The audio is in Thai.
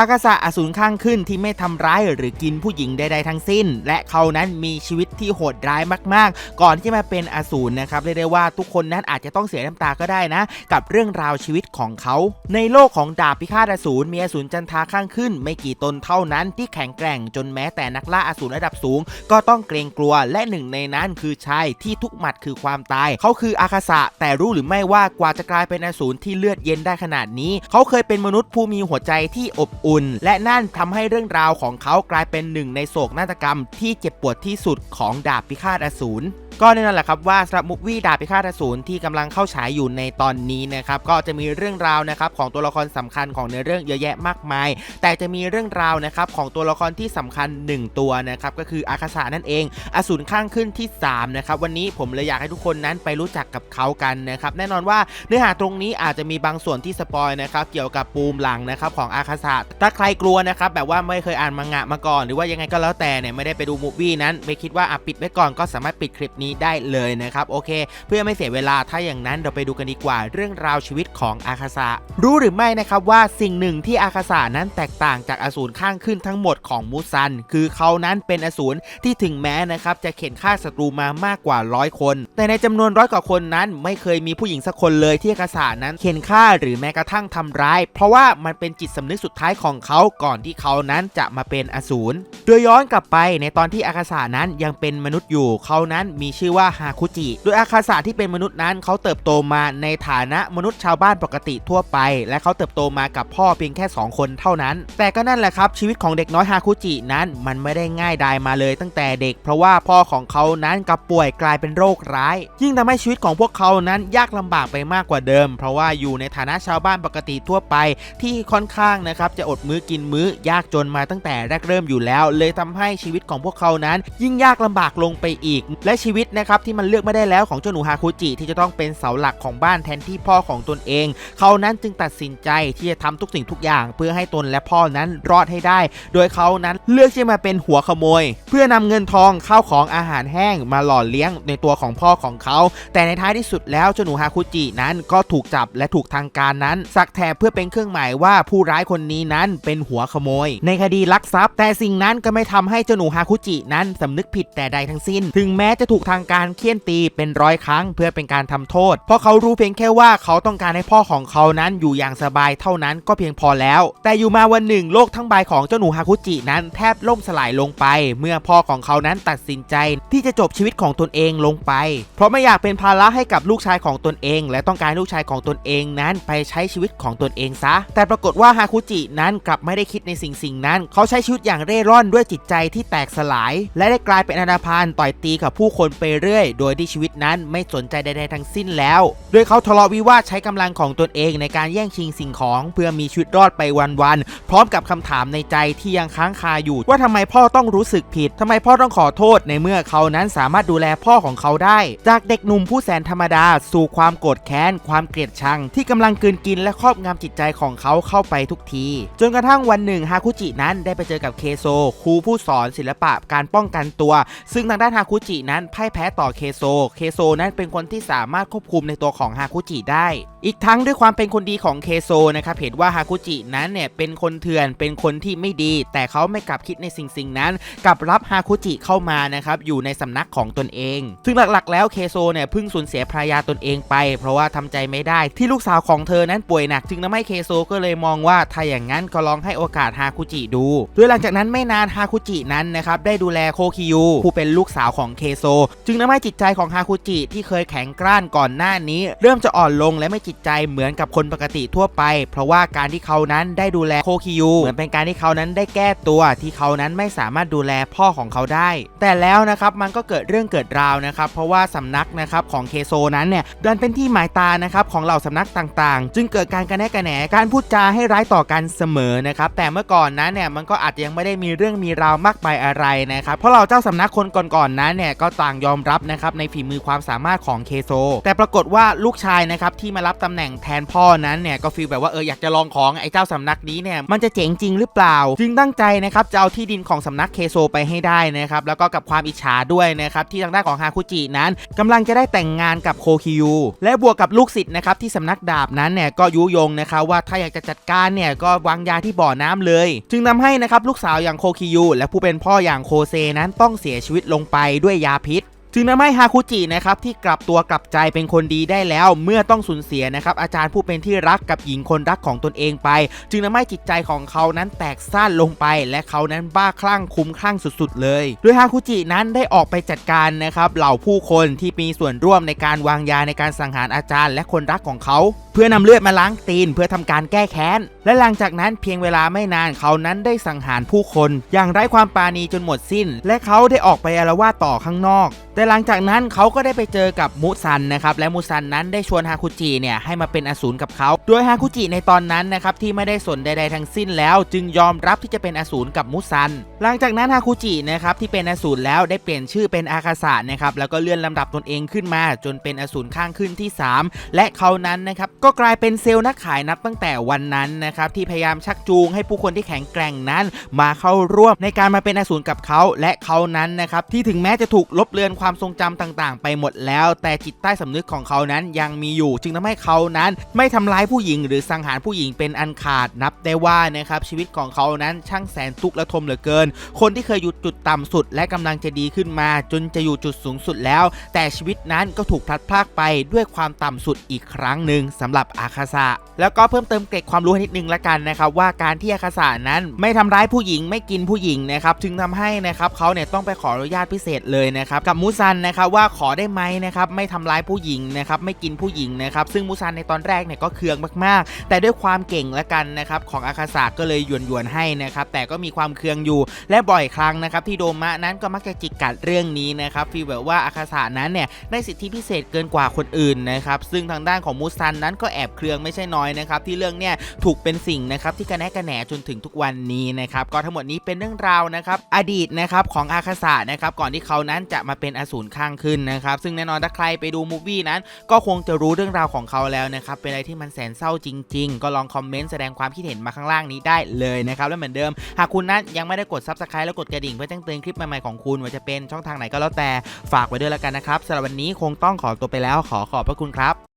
อากาศะอสูรข้างขึ้นที่ไม่ทำร้ายหรือกินผู้หญิงใดๆทั้งสิ้น และเขานั้นมีชีวิตที่โหดร้ายมากๆ ก่อนที่จะมาเป็นอสูรนะครับเรียกได้ว่าทุกคนนั้นอาจจะต้องเสียน้ำตาก็ได้นะ กับเรื่องราวชีวิตของเขา ในโลกของดาบพิฆาตอสูรมีอสูรจันทาข้างขึ้น ไม่กี่ตนเท่านั้นที่แข็งแกร่งจนแม้แต่นักล่าอสูรระดับสูง ก็ต้องเกรงกลัวและหนึ่งในนั้นคือชายที่ทุกหมัดคือความตาย เขาคืออาคาสะแต่รู้หรือไม่ว่ากว่าจะกลายเป็นอสูรที่เลือดเย็นได้ขนาดนี้ เขาเคยเป็นมนุษย์ผู้มีหัวใจที่อบอุ่นและนั่นทำให้เรื่องราวของเขากลายเป็นหนึ่งในโศกนาฏกรรมที่เจ็บปวดที่สุดของดาบพิฆาตอสูร ก็แน่นอนแหละครับว่าสำหรับมุกวี่ดาบพิฆาตอสูรที่กำลังเข้าฉายอยู่ในตอนนี้นะครับก็จะมีเรื่องราวนะครับของตัวละครสำคัญของเนื้อเรื่องเยอะแยะมากมาย แต่จะมีเรื่องราวนะครับของตัวละครที่สำคัญ 1 ตัวนะครับก็คืออาคาสะนั่นเอง อสูรข้างขึ้นที่3นะครับวันนี้ผมเลยอยากให้ทุกคนนั้นไปรู้จักกับเขากันนะครับแน่นอนว่าเนื้อหาตรงนี้อาจจะมีบางส่วนที่สปอยนะครับเกี่ยวกับปูมหลังนะครับของอาคาสะถ้าใครกลัวนะครับแบบว่าไม่เคยอ่านมังงะมาก่อน หรือว่ายังไงก็แล้วแต่เนี่ยไม่ได้ไปดูมูฟวี่นั้นไม่คิดว่าอะปิดไว้ก่อนก็สามารถปิดคลิปนี้ได้เลยนะครับโอเค เพื่อไม่เสียเวลาถ้าอย่างนั้นเราไปดูกันดีกว่าเรื่องราวชีวิตของอาคาสะรู้หรือไม่นะครับว่าสิ่งหนึ่งที่อาคาสะนั้นแตกต่างจากอสูรข้างขึ้นทั้งหมดของมูซัน คือเขานั้นเป็นอสูรที่ถึงแม้นะครับจะเข็นฆ่าศัตรูมามากกว่าร้อยคน แต่ในจำนวนร้อยกว่าคนนั้นไม่เคยมีผู้หญิงสักคนเลยที่อาคาสะนั้นเข็นฆ่าหรือแม้กระทั่งทำร้าย เพราะว่ามันเป็นจิตสำนึกสุดท้ายของเขาก่อนที่เขานั้นจะมาเป็นอสูรโดยย้อนกลับไปในตอนที่อาคาสะนั้นยังเป็นมนุษย์อยู่เขานั้นมีชื่อว่าฮาคุจิ โดยอาคาสะที่เป็นมนุษย์นั้นเขาเติบโตมาในฐานะมนุษย์ชาวบ้านปกติทั่วไป และเขาเติบโตมากับพ่อเพียงแค่ 2 คนเท่านั้น แต่ก็นั่นแหละครับชีวิตของเด็กน้อยฮาคุจินั้นมันไม่ได้ง่ายดายมาเลยตั้งแต่เด็ก เพราะว่าพ่อของเขานั้นกับป่วยกลายเป็นโรคร้าย ยิ่งทำให้ชีวิตของพวกเขานั้นยากลำบากไปมากกว่าเดิม เพราะว่าอยู่ในฐานะชาวบ้านปกติทั่วไป ที่ค่อนข้างนะครับจะอดมื้อกินมื้อยากจนมาตั้งแต่แรกเริ่มอยู่แล้ว เลยทำให้ชีวิตของพวกเขานั้น ยิ่งยากลำบากลงไปอีก และชีวิตนะครับที่มันเลือกไม่ได้แล้วของเจ้าหนูฮาคุจิที่จะต้องเป็นเสาหลักของบ้านแทนที่พ่อของตนเอง เขานั้นจึงตัดสินใจที่จะทำทุกสิ่งทุกอย่าง เพื่อให้ตนและพ่อนั้นรอดให้ได้ โดยเขานั้นเลือกที่จะมาเป็นหัวขโมย เพื่อนำเงินทองข้าวของอาหารแห้งมาหล่อเลี้ยงในตัวของพ่อของเขา แต่ในท้ายที่สุดแล้วเจ้าหนูฮาคุจินั้นก็ถูกจับและถูกทางการนั้น สักแถบเพื่อเป็นเครื่องหมายว่าผู้ร้ายคนนี้นั้นเป็นหัวขโมย ในคดีลักทรัพย์ แต่สิ่งนั้นก็ไม่ทำให้เจ้าหนูฮาคุจินั้นสำนึกผิดแต่ใดทั้งสิ้น ถึงแม้จะถูกทางการเคี่ยนตีเป็นร้อยครั้งเพื่อเป็นการทำโทษ เพราะเขารู้เพียงแค่ว่าเขาต้องการให้พ่อของเขานั้นอยู่อย่างสบายเท่านั้นก็เพียงพอแล้ว แต่อยู่มาวันหนึ่งโลกทั้งใบของเจ้าหนูฮาคุจินั้นแทบล่มสลายลงไป เมื่อพ่อของเขานั้นตัดสินใจที่จะจบชีวิตของตนเองลงไป เพราะไม่อยากเป็นภาระให้กับลูกชายของตนเอง และต้องการลูกชายของตนเองนั้นไปใช้ชีวิตของตนเองซะ แต่ปรากฏว่าฮาคุจินั้นกลับไม่ได้คิดในสิ่งสิ่งนั้น เขาใช้ชีวิตอย่างเร่ร่อนด้วยจิตใจที่แตกสลาย และได้กลายเป็นอนาพานต่อยตีกับผู้คนไปเรื่อย โดยที่ชีวิตนั้นไม่สนใจใดๆทั้งสิ้นแล้ว โดยเขาทะเลาะวิวาทใช้กำลังของตนเองในการแย่งชิงสิ่งของ เพื่อมีชีวิตรอดไปวันๆพร้อมกับคำถามในใจที่ยังค้างคาอยู่ว่าทำไมพ่อต้องรู้สึกผิดทำไมพ่อต้องขอโทษในเมื่อเขานั้นสามารถดูแลพ่อของเขาได้ จากเด็กหนุ่มผู้แสนธรรมดา สู่ความโกรธแค้น ความเกลียดชัง ที่กำลังกลืนกินและครอบงำจิตใจของเขาเข้าไปทุกที จนกระทั่งวันหนึ่งฮาคุจินั้นได้ไปเจอกับเคโซครูผู้สอนศิลปะการป้องกันตัว ซึ่งทางด้านฮาคุจินั้นไพ่แพ้ต่อเคโซ เคโซนั้นเป็นคนที่สามารถควบคุมในตัวของฮาคุจิได้ อีกทั้งด้วยความเป็นคนดีของเคโซนะครับเห็นว่าฮาคุจินั้นเนี่ยเป็นคนเถื่อนเป็นคนที่ไม่ดี แต่เขาไม่กลับคิดในสิ่งสิ่งนั้นกลับรับฮาคุจิเข้ามานะครับอยู่ในสำนักของตนเอง ซึ่งหลักๆ แล้วเคโซเนี่ยเพิ่งสูญเสียภรรยาตนเองไป เพราะว่าทำใจไม่ได้ที่ลูกสาวของเธอนั้นป่วยหนักจึงทำให้เคโซก็เลยมองว่าถ้าอย่างนั้นก็ลองให้โอกาสฮาคุจิดูโดยหลังจากนั้นไม่นานฮาคุจินั้นนะครับได้ดูแลโคคิยูผู้เป็นลูกสาวของเคโซ จึงทำให้จิตใจของฮาคุจิที่เคยแข็งกร้านก่อนหน้านี้ เริ่มจะอ่อนลงและไม่จิตใจเหมือนกับคนปกติทั่วไป เพราะว่าการที่เขานั้นได้ดูแลโคคิยูเหมือนเป็นการที่เขานั้นได้แก้ตัวที่เขานั้นไม่สามารถดูแลพ่อของเขาได้ แต่แล้วนะครับมันก็เกิดเรื่องเกิดราวนะครับเพราะว่าสำนักนะครับของเคโซนั้นเนี่ยดันเป็นที่หมายตานะครับของเหล่าสำนักต่างๆ จึงเกิดการกระแนะกระแหนการพูดจาให้ร้ายต่อกันเสมอนะครับแต่เมื่อก่อนนั้นเนี่ยมันก็อาจจะยังไม่ได้มีเรื่องมีราวมากมายอะไรนะครับเพราะเราเจ้าสำนักคนก่อนๆนั้นเนี่ยก็ต่างยอมมรับนะครับในฝีมือความสามารถของเคโซ แต่ปรากฏว่าลูกชายนะครับที่มารับตำแหน่งแทนพ่อนั้นเนี่ยก็ฟีลแบบว่าเอออยากจะลองของไอ้เจ้าสำนักนี้เนี่ยมันจะเจ๋งจริงหรือเปล่า จึงตั้งใจนะครับจะเอาที่ดินของสำนักเคโซไปให้ได้นะครับแล้วก็กับความอิจฉาด้วยนะครับที่ทางด้านของฮาคุจินั้นกำลังจะได้แต่งงานกับโคคิยูและบวกกับลูกศิษย์นะครับที่สำนักดาบนั้นเนี่ยก็ยุยงนะครับว่าถ้าอยากจะจัดการเนี่ยก็วางยาที่บ่อน้ำเลย จึงทำให้นะครับลูกสาวอย่างโคคิยูและผู้เป็นพ่ออย่างโคเซนั้นต้องเสียชีวิตลงไปด้วยยาพิษ จึงทำให้ฮาคุจินะครับที่กลับตัวกลับใจเป็นคนดีได้แล้ว เมื่อต้องสูญเสียนะครับอาจารย์ผู้เป็นที่รักกับหญิงคนรักของตนเองไป จึงทำให้จิตใจของเขานั้นแตกซ่านลงไป และเขานั้นบ้าคลั่งคุ้มคลั่งสุดๆ เลย โดยฮาคุจินั้นได้ออกไปจัดการนะครับเหล่าผู้คนที่มีส่วนร่วมในการวางยาในการสังหารอาจารย์ และคนรักของเขา พื่อนำเลือดมาล้างตีนเพื่อทำการแก้แค้น และหลังจากนั้นเพียงเวลาไม่นานเขานั้นได้สังหารผู้คน อย่างไร้ความปราณีจนหมดสิ้น และเขาได้ออกไปอาละวาดต่อข้างนอก แต่หลังจากนั้นเขาก็ได้ไปเจอกับมุซันนะครับและมุซันนั้นได้ชวนฮาคุจิเนี่ยให้มาเป็นอสูรกับเขา โดยฮาคุจิในตอนนั้นนะครับที่ไม่ได้สนใดๆทั้งสิ้นแล้ว จึงยอมรับที่จะเป็นอสูรกับมุซัน หลังจากนั้นฮาคุจินะครับที่เป็นอสูรแล้วได้เปลี่ยนชื่อเป็นอาคาสะนะครับแล้วก็เลื่อนลำดับตนเองขึ้นมา จนเป็นอสูรข้างขึ้นที่ 3 และเขานั้นนะครับก็กลายเป็นเซลล์นักขายนับตั้งแต่วันนั้นนะครับที่พยายามชักจูงให้ผู้คนที่แข็งแกร่งนั้น มาเข้าร่วมในการมาเป็นอสูรกับเขาและเขานั้นนะครับที่ถึงแม้จะถูกลบเลือนความทรงจำต่างๆ ไปหมดแล้ว แต่จิตใต้สำนึกของเขานั้นยังมีอยู่ จึงทำให้เขานั้น ไม่ทำร้ายผู้หญิง หรือสังหารผู้หญิงเป็นอันขาดนับได้ว่านะครับชีวิตของเขานั้นช่างแสนทุกข์และทมเหลือเกิน คนที่เคยอยู่จุดต่ำสุด และกำลังจะดีขึ้นมา จนจะอยู่จุดสูงสุดแล้ว แต่ชีวิตนั้นก็ถูกพลัดพรากไปด้วยความต่ำสุดอีกครั้งหนึ่งสำหรับอาคาสะแล้วก็เพิ่มเติมเกร็ดความรู้ให้นิดนึงละกันนะครับว่าการที่อาคาสะนั้นไม่ทำร้ายผู้หญิงไม่กินผู้หญิงนะครับจึงทำให้นะครับเขาเนี่ยต้องไปขออนุญาตพิเศษเลยนะครับกับมูซันนะครับว่าขอได้ไหมนะครับไม่ทำร้ายผู้หญิงนะครับไม่กินผู้หญิงนะครับซึ่งมูซันในตอนแรกเนี่ยก็เคืองมากๆ แต่ด้วยความเก่งละกันนะครับของอาคาสะก็เลยหยวนๆให้นะครับแต่ก็มีความเคืองอยู่ และบ่อยครั้งนะครับที่โดมะนั้นก็มักจะจิกกัดเรื่องนี้นะครับฟีลแบบว่าอาคาสะนั้นเนี่ยได้สิทธิพิเศษเกินกว่าคนอื่นนะครับซึ่งทางด้านของมูซันนั้นก็แอบเครืองไม่ใช่น้อยนะครับที่เรื่องเนี่ยถูกเป็นสิ่งนะครับที่กระแนะกระแหนจนถึงทุกวันนี้นะครับก็ทั้งหมดนี้เป็นเรื่องราวนะครับอดีตนะครับของอาคาสะนะครับก่อนที่เขานั้นจะมาเป็นอสูรข้างขึ้นนะครับซึ่งแน่นอนถ้าใครไปดูมูฟวี่นั้น ก็คงจะรู้เรื่องราวของเขาแล้วนะครับเป็นอะไรที่มันแสนเศร้าจริง ๆ ก็ลองคอมเมนต์แสดงความคิดเห็นมาข้างล่างนี้ได้เลยนะครับและเหมือนเดิม หากคุณนั้นยังไม่ได้กด subscribe แล้วกดกระดิ่งเพื่อแจ้งเตือนคลิปใหม่ๆของคุณว่าจะเป็นช่องทางไหนก็แล้วแต่ฝากไว้ด้วยแล้วกันนะครับสำหรับวันนี้คงต้องขอตัวไปแล้วขอขอบพระคุณครับ